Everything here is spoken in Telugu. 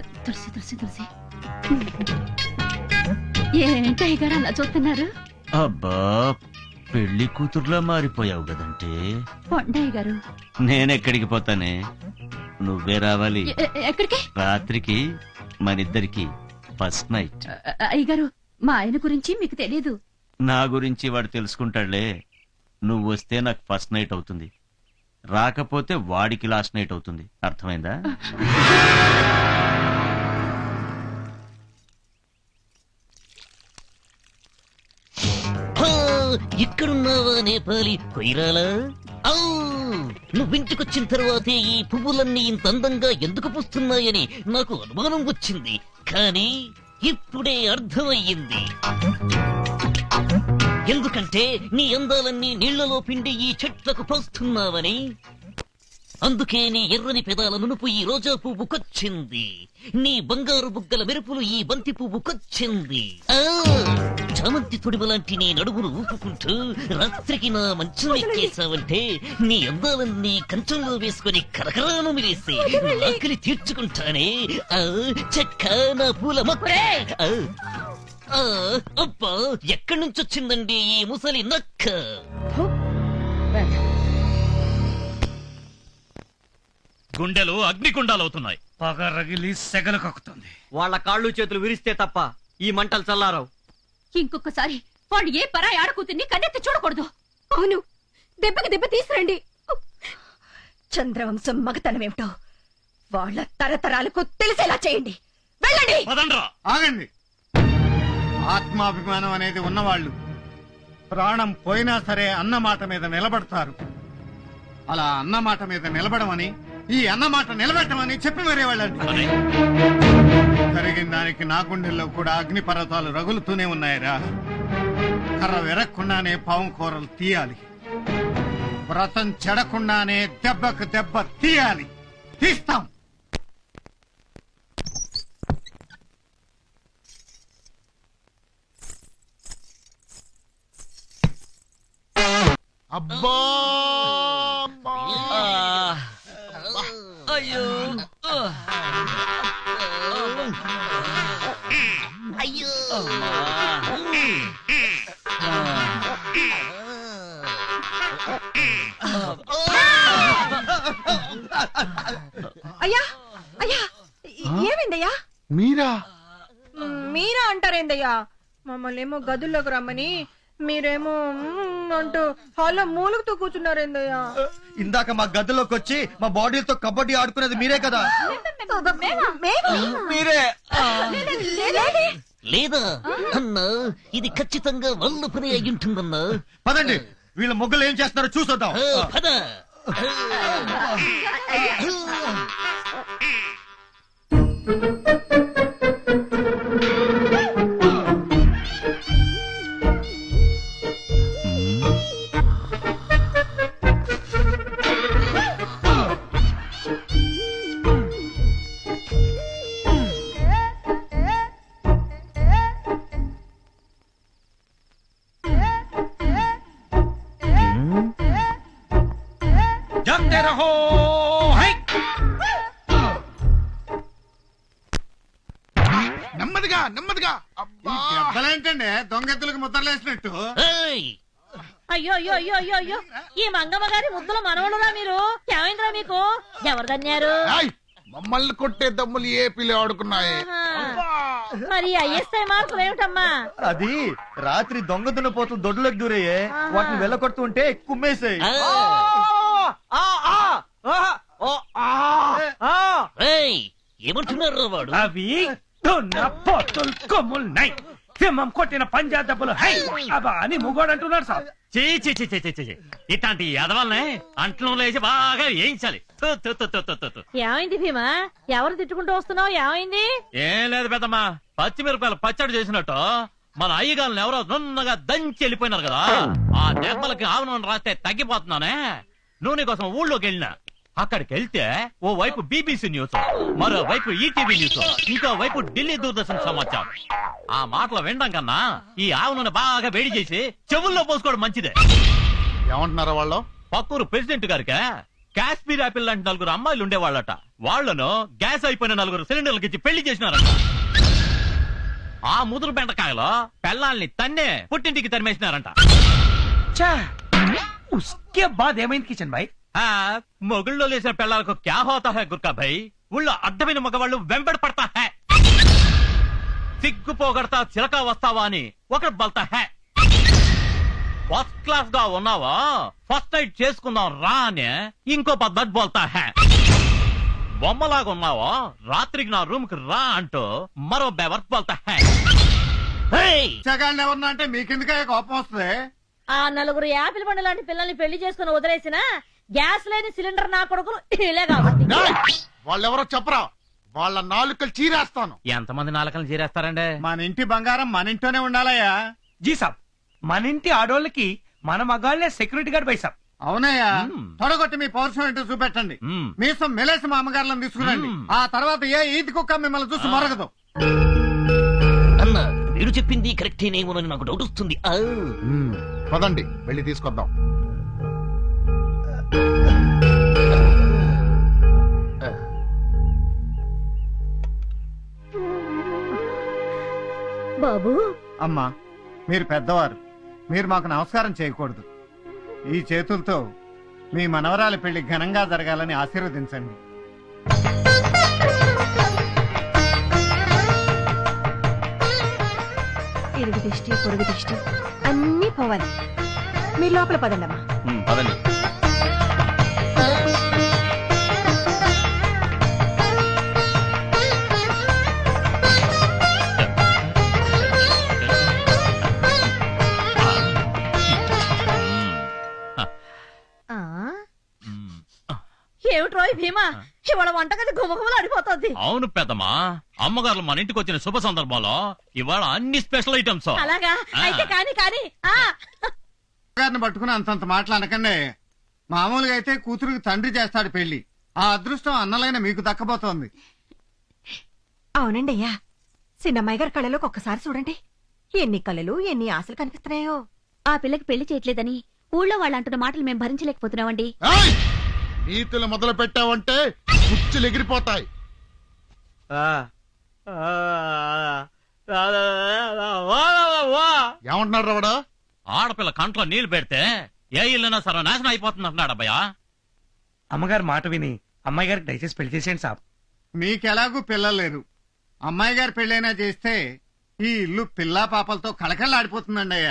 తులసి తులసి తులసి. ఏంటయ్య గారు అలా చూస్తున్నారు? అబ్బా పెళ్ళి కూతురులా మారిపోయావు కదంటే. కొండయ్య గారు. నేనెక్కడికి పోతానే? నువ్వే రావాలి. ఎ- ఎ- ఎక్కడికి? రాత్రికి మనిద్దరికి ఫస్ట్ నైట్. అయ్య గారు మా ఆయన గురించి మీకు తెలియదు నా గురించి వాడు తెలుసుకుంటాడులే. నువ్వు వస్తే నాకు ఫస్ట్ నైట్ అవుతుంది. రాకపోతే వాడికి లాస్ట్ నైట్ అవుతుంది. అర్థమైందా? ఇక్కడున్నావా నేపాలి కొయిరాలా ఔ! నువ్వింటికొచ్చిన తర్వాతే ఈ పువ్వులన్నీ ఇంత అందంగా ఎందుకు పూస్తున్నాయని నాకు అనుమానం వచ్చింది. కానీ ఇప్పుడే అర్థమయ్యింది. ఎందుకంటే నీ అందాలన్నీ నీళ్ళలో పిండి ఈ చెట్లకు పోస్తున్నావని అందుకే నీ ఎర్రని పెదాల నునుపు ఈ రోజా పువ్వు కొచ్చింది. నీ బంగారు బుగ్గల మెరుపులు ఈ బంతి పువ్వు కొచ్చింది. ఆ, చామంతి తొడిమ లాంటి నీ నడుమును ఊపుకుంటూ రాత్రికి నా మంచం ఎక్కేసావంటే నీ అందాలన్నీ కంచంలో వేసుకొని కరకరాను మిలేసి ఆకలి తీర్చుకుంటానే. ఆ, చెక్క నా పూల మొక్క. అబ్బా ఎక్కడి నుంచి వచ్చిందండి ఈ ముసలి నక్క? గుండెలు అగ్నికుండాలవుతున్నాయి పగ రగిలి సెగలు కక్కుతుంది. వాళ్ళ కాళ్ళు చేతులు విరిస్తే తప్ప ఈ మంటలు చల్లారవు. ఇంకొకసారి వాడు ఏ పరాయి ఆడకూతుర్ని కన్నెత్తి చూడకూడదు. అవును దెబ్బకి దెబ్బ తీసురండి చంద్రవంశం మగతనమేమిటో వాళ్ళ తరతరాలకు తెలిసేలా చేయండి. వెళ్ళండి. పదండ్రా. ఆగండి. ఆత్మాభిమానం అనేది ఉన్నవాళ్ళు ప్రాణం పోయినా సరే అన్న మాట మీద నిలబడతారు. అలా అన్న మాట మీద నిలబడమని ఈ అన్న మాట నిలబెట్టమని చెప్పి మరే వెళ్ళండి. జరిగిన దానికి నా గుండెల్లో కూడా అగ్ని పర్వతాలు రగులుతూనే ఉన్నాయిరా. కర్ర విరక్కుండానే పాము కూరలు తీయాలి. వ్రతం చెడకుండానే దెబ్బకు దెబ్బ తీయాలి. తీస్తాం. అబ్బా! అయ్యో అయ్యా ఏమైందయ్యా? మీరా? మీరా అంటారేందయ్యా? మమ్మల్ని ఏమో గదుల్లోకి రమ్మని మీరేమో మ్మ్ అంటూ హాల్లో మూలుగుతూ కూర్చున్నారేందయ్యా? ఇందాక మా గదిలోకి వచ్చి మా బాడీలతో కబడ్డీ ఆడుకునేది మీరే కదా? మీరే. లేదా అన్నా ఇది ఖచ్చితంగా వాళ్ళ పని అయి ఉంటుందన్నా పదండి. వీళ్ళ మొగ్గులు ఏం చేస్తున్నారో చూసొద్దాం. ఆ, పద. రహో హై నెమ్మదిగా నెమ్మదిగా. అబ్బా! దెబ్బలేంటండి దొంగెత్తులకు ముద్రలేసినట్టు. ఏయ్, అయ్యో అయ్యో అయ్యో అయ్యో అయ్యో. ఈ మంగమ్మ గారి ముద్దుల మనవడురా మీరు? ఏమైందిరా మీకు? ఎవరు తన్నారు ఏయ్, మమ్మల్ని కొట్టే దమ్ములు ఏ పిల్లి ఆడుకున్నాయి? మరి ఐఎస్ఐ మార్కులు ఏమిటమ్మా? అది రాత్రి దొంగ దున్నపోతులు దొడ్లోకి దూరయ్యే వాటిని వెళ్ళగొడుతుంటే కుమ్మేసాయి ఆ, ఏయ్, ఏమంటున్నారా వాడు? అవి దున్న పోతుల్ కొమ్ముల్ నై. సింహం కొట్టిన పంజా దెబ్బలు హై. అబ్బా అని ముగోడు అంటున్నాడు సార్. చీ చీ చీ చీ చీ. ఇట్లాంటి ఎదవల్ని అంట్లో లేచి బాగా వేయించాలి. ఏమైంది భీమా? ఎవరు తిట్టుకుంటూ వస్తున్నావు? ఏమైంది? ఏం లేదు పెద్దమ్మా. పచ్చిమిరపకాయలు పచ్చడి చేసినట్టు మన అయ్యగాళ్ళని ఎవరో నున్నగా దంచి వెళ్ళిపోయినారు కదా. ఆ దెబ్బలకి ఆవనం రాస్తే తగ్గిపోతున్నానే. నూనె కోసం ఊళ్ళోకి వెళ్ళినా. అక్కడికి వెళ్తే ఓ వైపు బీబీసీ న్యూస్ మరో వైపు ఈటీవీ న్యూస్ ఇంకో వైపు ఢిల్లీ దూరదర్శన్ సమాచారం. ఆ మాటలు వినడం కన్నా ఈ ఆవు నూనె బాగా వేడి చేసి చెవుల్లో పోసుకోవడం మంచిదే. ఏమంటున్నారా వాళ్ళు? పక్కూరు ప్రెసిడెంట్ గారికి కాశ్మీర్ యాపిల్ లాంటి నలుగురు అమ్మాయిలు ఉండేవాళ్ళట. వాళ్ళను గ్యాస్ అయిపోయిన నలుగురు సిలిండర్లకి ఇచ్చి పెళ్ళి చేసినారట. ఆ ముదురు బెండకాయలో పెళ్ళాల్ని తన్నే పుట్టింటికి తరిమేసినారంట. ఛా! ఉస్కే బాద్ ఏమైంది కిషన్ భాయ్ మొగుళ్ళో లేచిన పెళ్ళాలకు క్యా హోతా హై గుర్కా భయ్ ఊళ్ళో అడ్డమైన మగవాళ్ళు వెంబడ పడతా హై. సిగ్గు పోగొడతా చిలక వస్తావా అని ఒకడు బల్తా హై. ఫస్ట్ క్లాస్గా ఉన్నావా? ఫస్ట్ నైట్ చేసుకుందాం రా అని ఇంకో పద్ధతి బోల్తా హై. బొమ్మలాగా ఉన్నావా? రాత్రికి నా రూమ్కి రా అంటూ మరో బెవర్త్ బోల్తా హై. అంటే మీకెందుకే కోపం వస్తుంది? ఆ నలుగురు యాపిల్ పండు లాంటి పిల్లల్ని పెళ్ళి చేసుకుని వదిలేసిన గ్యాస్ లేని సిలిండర్ నా కొడుకులు ఇలే కాబట్టి. వాళ్ళెవరో చెప్పరా? వాళ్ళ నాలుకలు చీరేస్తాను. ఎంతమంది నాలుకలు చేరేస్తారండి? మన ఇంటి బంగారం మన ఇంట్లోనే ఉండాలయ్యా. జీ సాబ్ మన ఇంటి ఆడోళ్ళకి మన మగాళ్ళే సెక్యూరిటీ గార్డ్ బై సాబ్. అవునయ్యా. తొడగొట్టి మీ పౌరుషం ఏంటో చూపెట్టండి. మీసం మెలేసి మా అమ్మగారులను తీసుకురండి. ఆ తర్వాత ఏ ఈది కుక్క మిమ్మల్ని చూసి మరగదు. అన్న మీరు చెప్పింది కరెక్టేనేమోనని నాకు డౌట్ వస్తుంది. పదండి వెళ్ళి తీసుకొద్దాం. బాబు. అమ్మా మీరు పెద్దవారు. మీరు మాకు నమస్కారం చేయకూడదు. ఈ చేతులతో మీ మనవరాలి పెళ్ళి ఘనంగా జరగాలని ఆశీర్వదించండి. ఇరుగు దిష్టి పొరుగు దిష్టి అన్నీ పోవాలి. మీరు లోపల పదండమ్మా. పదండి. ఏమిట్రోయ్ భీమా? ఇవాళ వంటగది గుమగుమలు అడిపోతుంది అవును పెద్దమ్మా. అమ్మగారు మన ఇంటికి వచ్చిన శుభ సందర్భంలో ఇవాళ అన్ని స్పెషల్ ఐటమ్స్. అలాగా. అయితే కాని కాని ఆ. గారిని పట్టుకుని అంతంత మాటలు అనకండి. మామూలుగా అయితే కూతురుకి తండ్రి చేస్తాడు పెళ్ళి ఆ అదృష్టం అన్నలైన మీకు దక్కబోతోంది. అవునండి అయ్యా. చిన్నమ్మాయి గారి కళ్ళలోకి ఒక్కసారి చూడండి. ఎన్ని కళలు ఎన్ని ఆశలు కనిపిస్తున్నాయో. ఆ పిల్లకి పెళ్ళి చేయట్లేదని ఊళ్ళో వాళ్ళు అంటున్న మాటలు మేము భరించలేకపోతున్నామండి. ఏయ్! నీతులు మొదలు పెట్టావంటే కుచ్చులు ఎగిరిపోతాయి ఏమంటున్నాడు రావడా? ఆడపిల్ల కంట్లో నీళ్ళు పెడితే ఏ ఇల్లునా సర్వనాశనం అయిపోతుంది అంటున్నాడు అబ్బాయా అమ్మగారు మాట విని అమ్మాయి గారికి దయచేసి పెళ్ళి చేసేయండి సాబ్. మీకెలాగూ పిల్లలు లేరు. అమ్మాయి గారి పెళ్ళైనా చేస్తే ఈ ఇల్లు పిల్లా పాపలతో కళకళలాడిపోతుందండి అయ్యా.